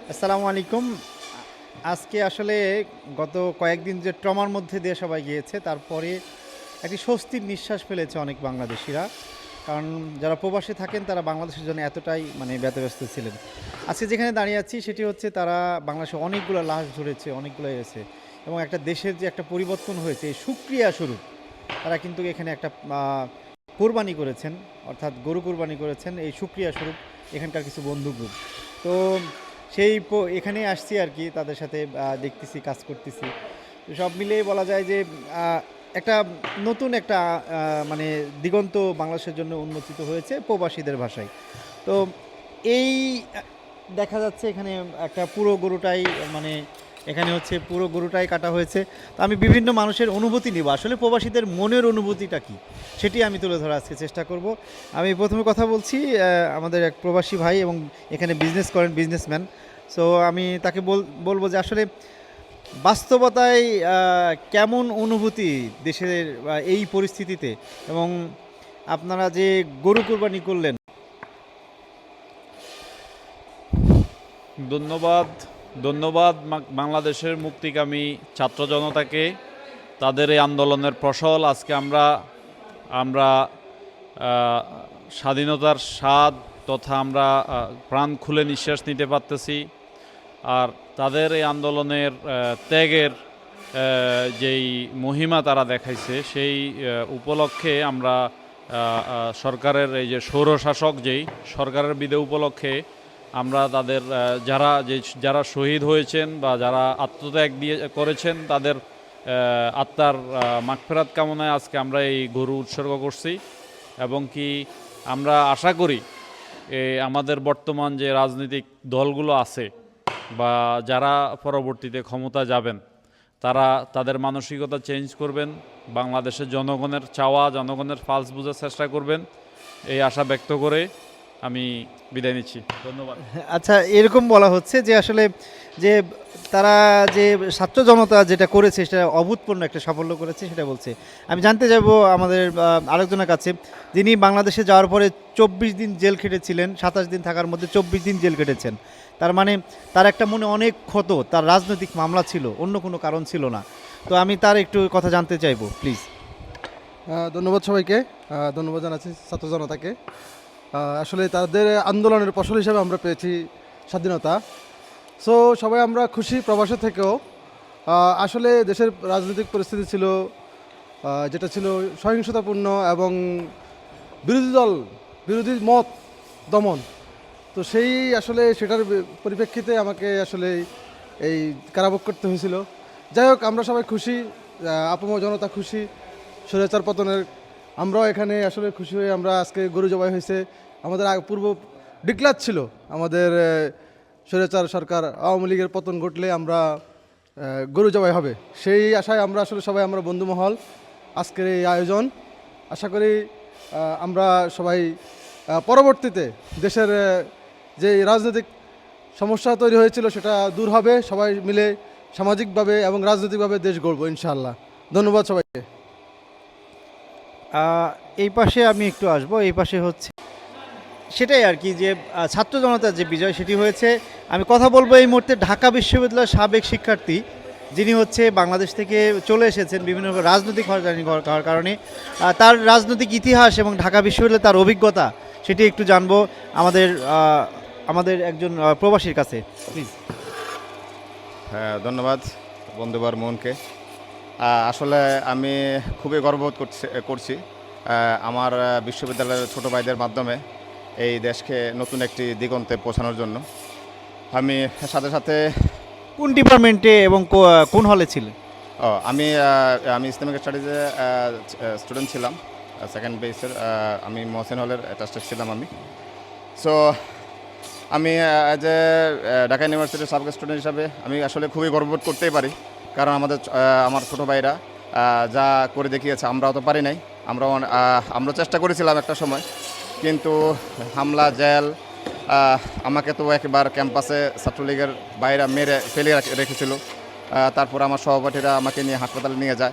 আসসালামু আলাইকুম। আজকে আসলে গত কয়েকদিন যে ট্রমার মধ্যে দিয়ে সবাই গিয়েছে, তারপরে একটি স্বস্তির নিঃশ্বাস ফেলেছে অনেক বাংলাদেশিরা। কারণ যারা প্রবাসে থাকেন, তারা বাংলাদেশের জন্য এতটাই মানে ব্যতব্যস্ত ছিলেন। আজকে যেখানে দাঁড়িয়ে আছি, সেটি হচ্ছে তারা বাংলাদেশে অনেকগুলো লাশ ধরেছে অনেকগুলো এসেছে এবং একটা দেশের যে একটা পরিবর্তন হয়েছে, এই সুক্রিয়া স্বরূপ তারা কিন্তু এখানে একটা কোরবানি করেছেন, অর্থাৎ গরু কোরবানি করেছেন। এই সুক্রিয়া স্বরূপ এখানকার কিছু বন্ধু গ্রুপ। তো সেই এখানে আসছি আর কি, তাদের সাথে দেখতেছি, কাজ করতেছি। সব মিলিয়ে বলা যায় যে একটা নতুন একটা মানে দিগন্ত বাংলাদেশের জন্য উন্মোচিত হয়েছে প্রবাসীদের ভাষায়। তো এই, দেখা যাচ্ছে এখানে একটা পুরো গরুটাই মানে এখানে হচ্ছে পুরো গরুটাই কাটা হয়েছে। তো আমি বিভিন্ন মানুষের অনুভূতি নিব। আসলে প্রবাসীদের মনের অনুভূতিটা কি? সেটি আমি তুলে ধরার আজকে চেষ্টা করব। আমি প্রথমে কথা বলছি আমাদের এক প্রবাসী ভাই এবং এখানে বিজনেস করেন বিজনেসম্যান সো আমি তাকে বল- বলব যে আসলে বাস্তবতায় কেমন অনুভূতি দেশের এই পরিস্থিতিতে? এবং আপনারা যে গরু কুরবানি করলেন। ধন্যবাদ ধন্যবাদ বাংলাদেশের মুক্তিকামী ছাত্র জনতাকে তাদের এই আন্দোলনের ফসল। আজকে আমরা আমরা স্বাধীনতার স্বাদ তথা আমরা প্রাণ খুলে নিঃশ্বাস নিতে পারতেছি। আর তাদের এই আন্দোলনের ত্যাগের যেই মহিমা তারা দেখাইছে সেই উপলক্ষে আমরা সরকারের এই যে সৌরশাসক যেই সরকারের বিদে উপলক্ষে আমরা তাদের যারা যে যারা শহীদ হয়েছেন বা যারা আত্মত্যাগ দিয়ে করেছেন তাদের আত্মার আহ, মাগফেরাত কামনায় আজকে আমরা এই গরু উৎসর্গ করছি। এবং কি আমরা আশা করি আমাদের বর্তমান যে রাজনৈতিক দলগুলো আছে বা যারা পরবর্তীতে ক্ষমতা যাবেন, তারা তাদের মানসিকতা চেঞ্জ করবেন, বাংলাদেশের জনগণের চাওয়া, জনগণের ফালস বোঝার চেষ্টা করবেন, এই আশা ব্যক্ত করে আমি বিদায় নিচ্ছি। ধন্যবাদ। আচ্ছা এরকম বলা হচ্ছে যে আসলে যে তারা যে ছাত্র জনতা যেটা করেছে, সেটা অভূতপূর্ণ একটা সাফল্য করেছে, সেটা বলছে। আমি জানতে যাব আমাদের আরেকজনের কাছে, যিনি বাংলাদেশে যাওয়ার পরে চব্বিশ দিন জেল খেটেছিলেন, সাতাশ দিন থাকার মধ্যে চব্বিশ দিন জেল কেটেছেন তার মানে তার একটা মনে অনেক ক্ষত, তার রাজনৈতিক মামলা ছিল, অন্য কোনো কারণ ছিল না। তো আমি তার একটু কথা জানতে চাইব, প্লিজ। ধন্যবাদ সবাইকে। ধন্যবাদ জানাচ্ছি ছাত্র জনতাকে। আসলে তাদের আন্দোলনের ফসল হিসাবে আমরা পেয়েছি স্বাধীনতা। সো সবাই আমরা খুশি প্রবাসে থেকেও। আসলে দেশের রাজনৈতিক পরিস্থিতি ছিল যেটা ছিল সহিংসতাপূর্ণ এবং বিরোধী দল, বিরোধী মত দমন। তো সেই আসলে সেটার পরিপ্রেক্ষিতে আমাকে আসলে এই কারাভোগ করতে হয়েছিল। যাই হোক, আমরা সবাই খুশি আপাম জনতা খুশি, স্বৈরাচার পতনের আমরাও এখানে আসলে খুশি হয়ে আমরা আজকে গরু জবাই হয়েছে। আমাদের পূর্ব ডিক্লার ছিল, আমাদের স্বৈরাচার সরকার আওয়ামী লীগের পতন ঘটলে আমরা গরু জবাই হবে। সেই আশায় আমরা আসলে সবাই আমরা বন্ধুমহল আজকের এই আয়োজন। আশা করি আমরা সবাই পরবর্তীতে দেশের যে রাজনৈতিক সমস্যা তৈরি হয়েছিল সেটা দূর হবে। সবাই মিলে সামাজিকভাবে এবং রাজনৈতিকভাবে দেশ গড়ব, ইনশাআল্লাহ। ধন্যবাদ সবাইকে। এই পাশে আমি একটু আসব। এই পাশে হচ্ছে সেটাই আর কি যে ছাত্র জনতার যে বিজয় সেটি হয়েছে। আমি কথা বলব এই মুহূর্তে ঢাকা বিশ্ববিদ্যালয়ের সাবেক শিক্ষার্থী, যিনি হচ্ছে বাংলাদেশ থেকে চলে এসেছেন বিভিন্ন রাজনৈতিক হয়রানি হওয়ার কারণে। তার রাজনৈতিক ইতিহাস এবং ঢাকা বিশ্ববিদ্যালয়ে তার অভিজ্ঞতা সেটি একটু জানব আমাদের আমাদের একজন প্রবাসীর কাছে। প্লিজ হ্যাঁ ধন্যবাদ বন্ধুবার মনকে। আসলে আমি খুবই গর্ববোধ করছি করছি আমার বিশ্ববিদ্যালয়ের ছোটো ভাইদের মাধ্যমে। এই দেশকে নতুন একটি দিগন্তে পৌঁছানোর জন্য। আমি সাথে সাথে কোন ডিপার্টমেন্টে এবং কোন হলে ছিলেন? ও, আমি আমি ইসলামিক স্টাডিজে স্টুডেন্ট ছিলাম সেকেন্ড বেসের আমি মহসেন হলের অ্যাটাস্টেড ছিলাম আমি। সো আমি অ্যাজ এ ঢাকা ইউনিভার্সিটির সাবজেক্ট স্টুডেন্ট হিসাবে আমি আসলে খুবই গর্ববোধ করতেই পারি। কারণ আমাদের আমার ছোটো ভাইরা যা করে দেখিয়েছে আমরাও তো পারি নাই। আমরা আমরা চেষ্টা করেছিলাম একটা সময়। কিন্তু হামলা জেল আমাকে তো একবার ক্যাম্পাসে ছাত্রলীগের বাইরে মেরে ফেলে রাখ- রেখেছিল। তারপর আমার সহপাঠীরা আমাকে নিয়ে হাসপাতালে নিয়ে যায়।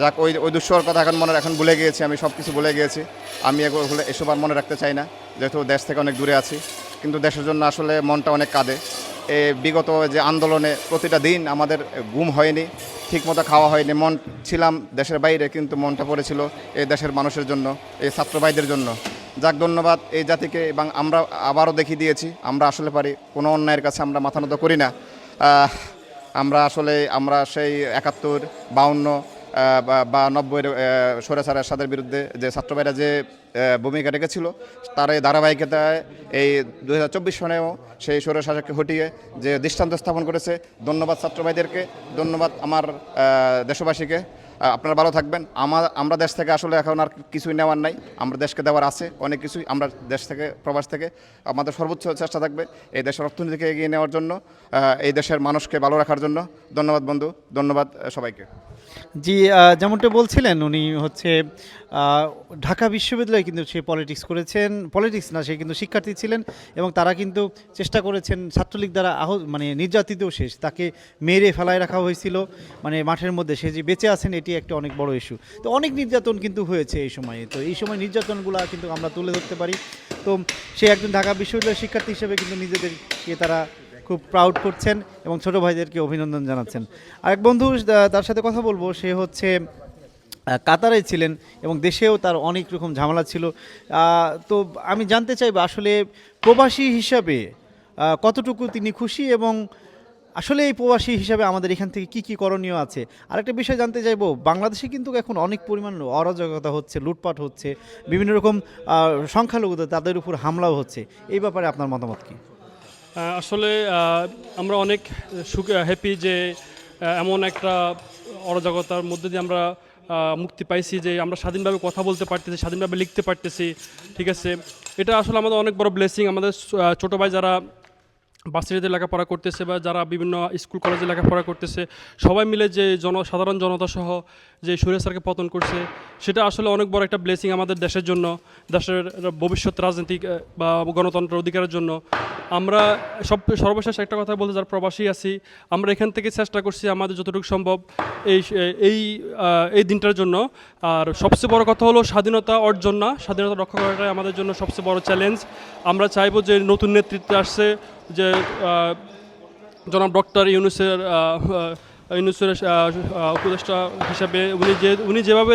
যাক ওই ওই দুঃসর কথা এখন মনে এখন ভুলে গিয়েছি আমি সব কিছু ভুলে গিয়েছি। আমি এগুলো এসব আর মনে রাখতে চাই না যেহেতু দেশ থেকে অনেক দূরে আছি। কিন্তু দেশের জন্য আসলে মনটা অনেক কাঁদে। এ, বিগত যে আন্দোলনে প্রতিটা দিন আমাদের ঘুম হয়নি ঠিকমতো খাওয়া হয়নি মন ছিলাম দেশের বাইরে কিন্তু মনটা পড়েছিল এই দেশের মানুষের জন্য এই ছাত্র ভাইদের জন্য। যাক, ধন্যবাদ এই জাতিকে এবং আমরা আবারও দেখিয়ে দিয়েছি। আমরা আসলে পারি, কোনো অন্যায়ের কাছে আমরা মাথা নত করি না। আমরা আসলে, আমরা সেই একাত্তর, বাউন্ন বা- নব্বইয়ের সরেসার এরশাদের বিরুদ্ধে যে ছাত্রভাইরা যে ভূমিকা রেখেছিল, তার এই ধারাবাহিকতায় এই দু হাজার চব্বিশ সনেও সেই সৌরশাসককে হটিয়ে যে দৃষ্টান্ত স্থাপন করেছে। ধন্যবাদ ছাত্রভাইদেরকে ধন্যবাদ আমার দেশবাসীকে। আপনারা ভালো থাকবেন। আমার আমরা দেশ থেকে আসলে এখন আর কিছুই নেওয়ার নাই। আমরা দেশকে দেওয়ার আছে অনেক কিছুই। আমরা দেশ থেকে, প্রবাস থেকে আমাদের সর্বোচ্চ চেষ্টা থাকবে এই দেশের অর্থনীতিকে এগিয়ে নেওয়ার জন্য এই দেশের মানুষকে ভালো রাখার জন্য। ধন্যবাদ বন্ধু। ধন্যবাদ সবাইকে। জি যেমনটা বলছিলেন উনি হচ্ছে ঢাকা বিশ্ববিদ্যালয়ে কিন্তু সে পলিটিক্স করেছেন। পলিটিক্স না, সে কিন্তু শিক্ষার্থী ছিলেন এবং তারা কিন্তু চেষ্টা করেছেন ছাত্রলীগ দ্বারা আহ মানে নির্যাতিত শেষ। তাকে মেরে ফেলায় রাখা হয়েছিল। মানে মাঠের মধ্যে সে যে বেঁচে আছেন, এটি একটা অনেক বড় ইস্যু তো অনেক নির্যাতন কিন্তু হয়েছে এই সময়ে। তো এই সময় নির্যাতনগুলো কিন্তু আমরা তুলে ধরতে পারি। তো সে একজন ঢাকা বিশ্ববিদ্যালয়ের শিক্ষার্থী হিসেবে কিন্তু নিজেদেরকে তারা খুব প্রাউড করছেন এবং ছোট ভাইদেরকে অভিনন্দন জানাচ্ছেন। আরেক বন্ধু তার সাথে কথা বলব, সে হচ্ছে কাতারে ছিলেন এবং দেশেও তার অনেক রকম ঝামেলা ছিল। তো আমি জানতে চাইব আসলে প্রবাসী হিসাবে কতটুকু তিনি খুশি এবং আসলে এই প্রবাসী হিসাবে আমাদের এখান থেকে কি কি করণীয় আছে? আরেকটা বিষয় জানতে চাইব, বাংলাদেশে কিন্তু এখন অনেক পরিমাণ অরাজকতা হচ্ছে, লুটপাট হচ্ছে, বিভিন্ন রকম সংখ্যালঘুদের তাদের উপর হামলাও হচ্ছে। এই ব্যাপারে আপনার মতামত কি? আসলে আমরা অনেক হ্যাপি যে এমন একটা অরাজকতার মধ্যে দিয়ে আমরা মুক্তি পাইছি যে, আমরা স্বাধীনভাবে কথা বলতে পারতেছি, স্বাধীনভাবে লিখতে পারতেছি, ঠিক আছে? এটা আসলে আমাদের অনেক বড় ব্লেসিং আমাদের ছোট ভাই যারা বাসিটিতে লেখাপড়া করতেছে বা যারা বিভিন্ন স্কুল কলেজে লেখাপড়া করতেছে, সবাই মিলে যে জন, সাধারণ জনতা সহ যে সুরেশারকে পতন করছে, সেটা আসলে অনেক বড় একটা ব্লেসিং আমাদের দেশের জন্য, দেশের ভবিষ্যৎ রাজনৈতিক বা গণতন্ত্র অধিকারের জন্য। আমরা সব, সর্বশেষ একটা কথা বলতে, যারা প্রবাসী আছি, আমরা এখান থেকে চেষ্টা করছি আমাদের যতটুকু সম্ভব এই এই এই দিনটার জন্য। আর সবচেয়ে বড় কথা হলো স্বাধীনতা অর্জন না, স্বাধীনতা রক্ষা করাটাই আমাদের জন্য সবচেয়ে বড় চ্যালেঞ্জ আমরা চাইব যে নতুন নেতৃত্বে আসছে যে জনাব ডক্টর ইউনুসের ইউনুসের উপদেষ্টা হিসাবে উনি যে, উনি যেভাবে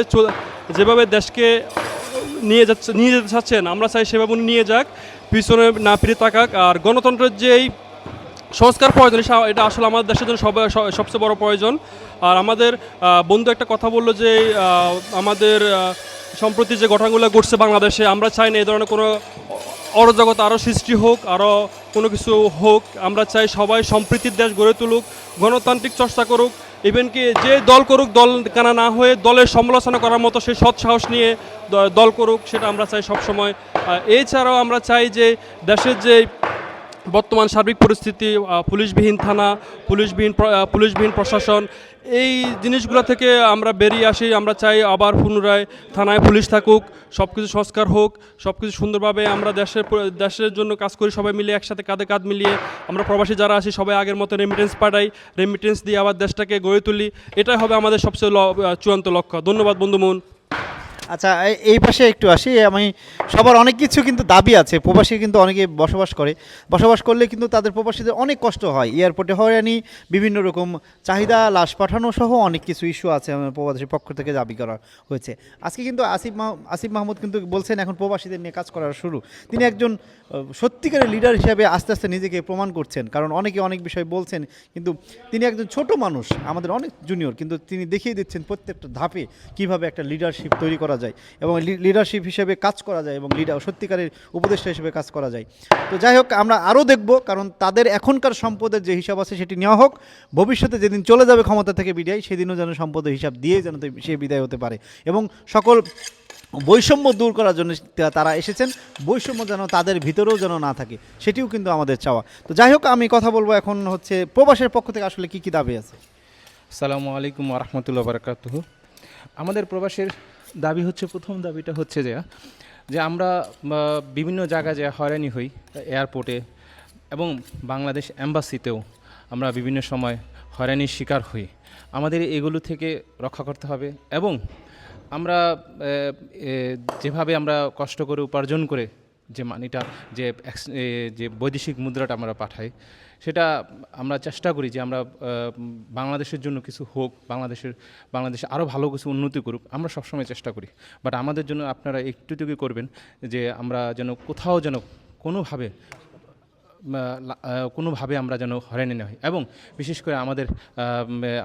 যেভাবে দেশকে নিয়ে যাচ্ছে, নিয়ে যেতে চাচ্ছেন, আমরা চাই সেভাবে উনি নিয়ে যাক, পিছনে না ফিরে তাকাক, আর গণতন্ত্রের যেই সংস্কার প্রয়োজন, এটা আসলে আমাদের দেশের জন্য সব সবচেয়ে বড় প্রয়োজন। আর আমাদের বন্ধু একটা কথা বলল যে আমাদের সম্প্রতি যে ঘটনাগুলো ঘটছে বাংলাদেশে, আমরা চাই না এই ধরনের কোনো অরাজকতা আরও সৃষ্টি হোক আরও কোনো কিছু হোক, আমরা চাই সবাই সম্প্রীতির দেশ গড়ে তুলুক, গণতান্ত্রিক চর্চা করুক ইভেন কি যে দল করুক, দল কানা না হয়ে দলের সমালোচনা করার মতো সেই সৎ সাহস নিয়ে দল করুক, সেটা আমরা চাই সবসময়। এছাড়াও আমরা চাই যে দেশের যে বর্তমান সার্বিক পরিস্থিতি পুলিশবিহীন থানা, পুলিশবিহীন পুলিশবিহীন প্রশাসন, এই জিনিসগুলো থেকে আমরা বেরিয়ে আসি। আমরা চাই আবার পুনরায় থানায় পুলিশ থাকুক সব কিছু সংস্কার হোক সব কিছু সুন্দরভাবে আমরা দেশের দেশের জন্য কাজ করি, সবাই মিলে একসাথে কাঁধে কাঁধ মিলিয়ে আমরা প্রবাসী যারা আসি সবাই আগের মতো রেমিটেন্স পাঠাই রেমিটেন্স দিয়ে আবার দেশটাকে গড়ে তুলি। এটাই হবে আমাদের সবচেয়ে চূড়ান্ত লক্ষ্য। ধন্যবাদ বন্ধু মন আচ্ছা এই- পাশে একটু আসি। আমি, সবার অনেক কিছু কিন্তু দাবি আছে। প্রবাসী কিন্তু অনেকে বসবাস করে। বসবাস করলে কিন্তু তাদের প্রবাসীদের অনেক কষ্ট হয়। এয়ারপোর্টে হয়রানি, বিভিন্ন রকম চাহিদা, লাশ পাঠানো সহ অনেক কিছু ইস্যু আছে আমাদের প্রবাসীর পক্ষ থেকে দাবি করা হয়েছে। আজকে কিন্তু আসিফ মাহ আসিফ মাহমুদ কিন্তু বলছেন, এখন প্রবাসীদের নিয়ে কাজ করার শুরু। তিনি একজন সত্যিকারের লিডার হিসাবে আস্তে আস্তে নিজেকে প্রমাণ করছেন। কারণ অনেকে অনেক বিষয় বলছেন, কিন্তু তিনি একজন ছোট মানুষ, আমাদের অনেক জুনিয়র কিন্তু তিনি দেখিয়ে দিচ্ছেন প্রত্যেকটা ধাপে কীভাবে একটা লিডারশিপ তৈরি করা যায়। এবং লিডারশিপ হিসেবে কাজ করা যায় এবং লিডার সত্যিকারের উপদেষ্টা হিসেবে কাজ করা যায়। তো যাই হোক, আমরা আরও দেখব, কারণ তাদের এখনকার সম্পদের যে হিসাব আছে সেটি নেওয়া হোক। ভবিষ্যতে যেদিন চলে যাবে ক্ষমতা থেকে বিদায়, সেদিনও যেন সম্পদের হিসাব দিয়ে যেন সে বিদায় হতে পারে। এবং সকল বৈষম্য দূর করার জন্য তারা এসেছেন। বৈষম্য যেন তাদের ভিতরেও যেন না থাকে, সেটিও কিন্তু আমাদের চাওয়া। তো যাই হোক, আমি কথা বলব এখন হচ্ছে প্রবাসের পক্ষ থেকে আসলে কি কি দাবি আছে? সালামু আলাইকুম রহমতুল্লাহ বারকাতুহু। আমাদের প্রবাসের দাবি হচ্ছে, প্রথম দাবিটা হচ্ছে যে যে আমরা বিভিন্ন জায়গায় যে হয়রানি হই এয়ারপোর্টে এবং বাংলাদেশ অ্যাম্বাসিতেও আমরা বিভিন্ন সময় হয়রানির শিকার হই। আমাদের এগুলো থেকে রক্ষা করতে হবে এবং আমরা যেভাবে আমরা কষ্ট করে উপার্জন করে যে মানিটা, যে যে বৈদেশিক মুদ্রাটা আমরা পাঠাই, সেটা আমরা চেষ্টা করি যে আমরা বাংলাদেশের জন্য কিছু হোক, বাংলাদেশের, বাংলাদেশে আরও ভালো কিছু উন্নতি করুক, আমরা সবসময় চেষ্টা করি। বাট আমাদের জন্য আপনারা একটুটুকু করবেন যে আমরা যেন কোথাও যেন কোনোভাবে কোনোভাবে আমরা যেন হয়রানি না হই। এবং বিশেষ করে আমাদের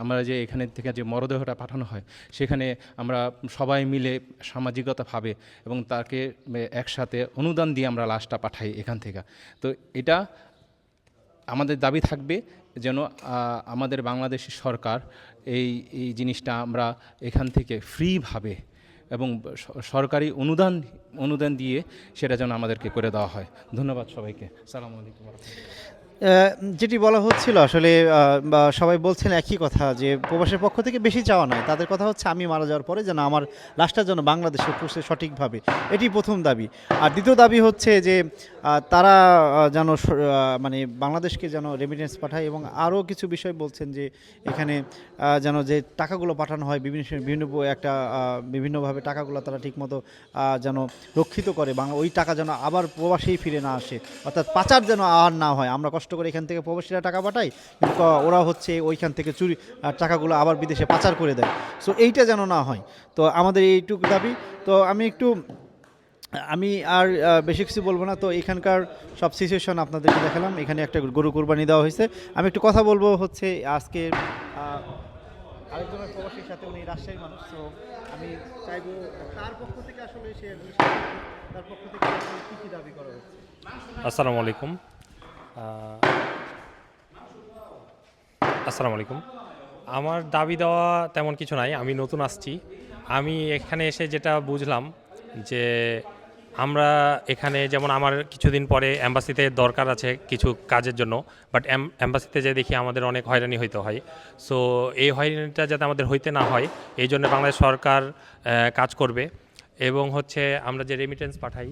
আমরা যে এখানে থেকে যে মরদেহটা পাঠানো হয়, সেখানে আমরা সবাই মিলে সামাজিকতাভাবে এবং তাকে একসাথে অনুদান দিয়ে আমরা লাশটা পাঠাই এখান থেকে। তো এটা আমাদের দাবি থাকবে যেন আমাদের বাংলাদেশের সরকার এই এই জিনিসটা আমরা এখান থেকে ফ্রিভাবে এবং সরকারি অনুদান অনুদান দিয়ে সেটা যেন আমাদেরকে করে দেওয়া হয়। ধন্যবাদ সবাইকে। সালাম আলাইকুম যেটি বলা হচ্ছিল আসলে সবাই বলছেন একই কথা যে প্রবাসের পক্ষ থেকে বেশি চাওয়া নয়। তাদের কথা হচ্ছে আমি মারা যাওয়ার পরে যেন আমার লাশটা যেন বাংলাদেশে পৌঁছে সঠিকভাবে। এটি প্রথম দাবি। আর দ্বিতীয় দাবি হচ্ছে যে তারা যেন মানে বাংলাদেশকে যেন রেমিটেন্স পাঠায় এবং আরও কিছু বিষয় বলছেন যে, এখানে যেন যে টাকাগুলো পাঠানো হয়, বিভিন্ন বিভিন্ন একটা বিভিন্নভাবে টাকাগুলো তারা ঠিকমতো যেন রক্ষিত করে। বাংলা, ওই টাকা যেন আবার প্রবাসেই ফিরে না আসে। অর্থাৎ পাচার যেন আর না হয়। আমরা কষ্ট করে এখান থেকে প্রবাসীরা টাকা পাঠায় ওরা হচ্ছে ওইখান থেকে চুরি টাকাগুলো আবার বিদেশে পাচার করে দেয়। সো এইটা যেন না হয়। তো আমাদের এইটুকু দাবি। তো আমি একটু, আমি আর বেশি কিছু বলব না। তো এখানকার সব সিচুয়েশন আপনাদেরকে দেখালাম। এখানে একটা গরু কুরবানি দেওয়া হয়েছে। আমি একটু কথা বলব হচ্ছে আজকে আরেকজনের প্রবাসীর সাথে, উনি রাজশাহীর মানুষ। তো আমি চাইব তার পক্ষ থেকে আসলে সে তার পক্ষ থেকে কী কী দাবি করা হচ্ছে? আসসালামু আলাইকুম। আসসালামু আলাইকুম। আমার দাবি দেওয়া তেমন কিছু নাই, আমি নতুন আসছি। আমি এখানে এসে যেটা বুঝলাম যে আমরা এখানে যেমন আমার কিছুদিন পরে অ্যাম্বাসিতে দরকার আছে কিছু কাজের জন্য বাট অ্যাম্বাসিতে যে দেখি আমাদের অনেক হয়রানি হইতে হয়। সো এই হয়রানিটা যাতে আমাদের হইতে না হয়, এই জন্য বাংলাদেশ সরকার কাজ করবে। এবং হচ্ছে আমরা যে রেমিটেন্স পাঠাই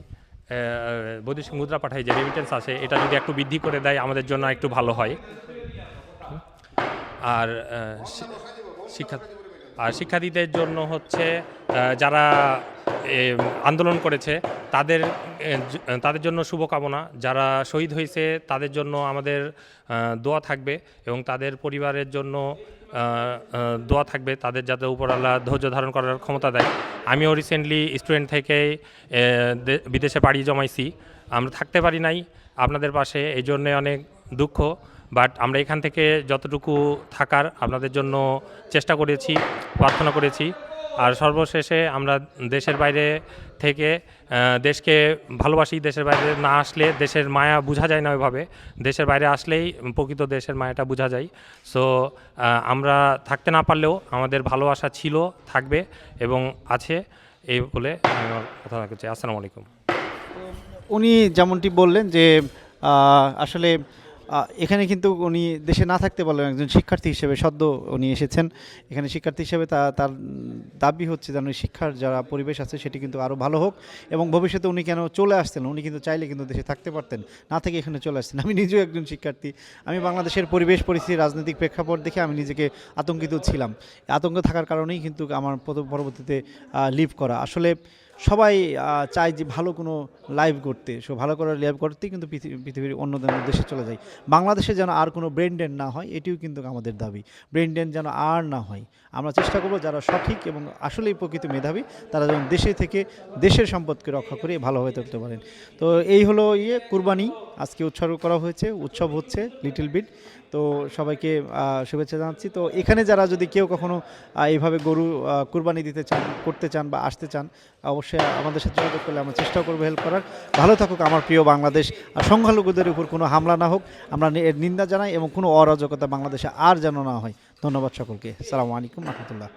বৈদেশিক মুদ্রা পাঠাই যে রেমিটেন্স আছে এটা যদি একটু বৃদ্ধি করে দেয়, আমাদের জন্য একটু ভালো হয়। আর শিক্ষা আর শিক্ষার্থীদের জন্য হচ্ছে যারা আন্দোলন করেছে। তাদের তাদের জন্য শুভকামনা। যারা শহীদ হয়েছে, তাদের জন্য আমাদের দোয়া থাকবে এবং তাদের পরিবারের জন্য দোয়া থাকবে। তাদের যাতে উপরাল্লাহ ধৈর্য ধারণ করার ক্ষমতা দেয়। আমিও রিসেন্টলি স্টুডেন্ট থেকে বিদেশে পাড়ি জমাইছি। আমরা থাকতে পারি নাই আপনাদের পাশে, এই জন্যে অনেক দুঃখ। বাট আমরা এখান থেকে যতটুকু থাকার আপনাদের জন্য চেষ্টা করেছি, প্রার্থনা করেছি। আর সর্বশেষে আমরা দেশের বাইরে থেকে দেশকে ভালোবাসি, দেশের বাইরে না আসলে দেশের মায়া বোঝা যায় না ওইভাবে। দেশের বাইরে আসলেই প্রকৃত দেশের মায়াটা বোঝা যায়। সো আমরা থাকতে না পারলেও আমাদের ভালোবাসা ছিল, থাকবে এবং আছে, এই বলে আমি আমার কথা রাখছি। আসসালামু আলাইকুম। উনি যেমনটি বললেন যে আসলে এখানে কিন্তু উনি দেশে না থাকতে পারলেন একজন শিক্ষার্থী হিসেবে সদ্য উনি এসেছেন। এখানে শিক্ষার্থী হিসেবে তা, তার দাবি হচ্ছে যেন শিক্ষার যারা পরিবেশ আছে সেটি কিন্তু আরও ভালো হোক এবং ভবিষ্যতে উনি কেন চলে আসতেন, উনি কিন্তু চাইলে কিন্তু দেশে থাকতে পারতেন, না থেকে এখানে চলে আসতেন। আমি নিজেও একজন শিক্ষার্থী। আমি বাংলাদেশের পরিবেশ, পরিস্থিতি, রাজনৈতিক প্রেক্ষাপট দেখে আমি নিজেকে আতঙ্কিত ছিলাম। আতঙ্ক থাকার কারণেই কিন্তু আমার পরবর্তীতে লিভ করা। আসলে সবাই চায় যে ভালো কোনো লাইভ করতে। সো ভালো করে লাইভ করতেই কিন্তু পৃথিবী- পৃথিবীর অন্য দেশে চলে যায়। বাংলাদেশে যেন আর কোনো ব্রেন ডেন না হয়, এটিও কিন্তু আমাদের দাবি। ব্রেন ডেন যেন আর না হয়। আমরা চেষ্টা করব যারা সঠিক এবং আসলেই প্রকৃত মেধাবী, তারা যেন দেশে থেকে দেশের সম্পদকে রক্ষা করে ভালোভাবে থাকতে পারেন। তো এই হলো ইয়ে কুরবানি। আজকে উৎসর্গ করা হয়েছে, উৎসব হচ্ছে লিটল বিট তো সবাইকে শুভেচ্ছা জানাচ্ছি। তো এখানে যারা যদি কেউ কখনো এইভাবে গরু কুরবানি দিতে চান, করতে চান বা আসতে চান, অবশ্যই আমাদের সাথে যোগাযোগ করলে আমরা চেষ্টা করব হেল্প করার। ভালো থাকুক আমার প্রিয় বাংলাদেশ। আর সংখ্যালঘুদের উপর কোনো হামলা না হোক। আমরা এর নিন্দা জানাই এবং কোনো অরাজকতা বাংলাদেশে আর যেন না হয়। ধন্যবাদ সকলকে। সালামু আলাইকুম রহমতুল্লাহ।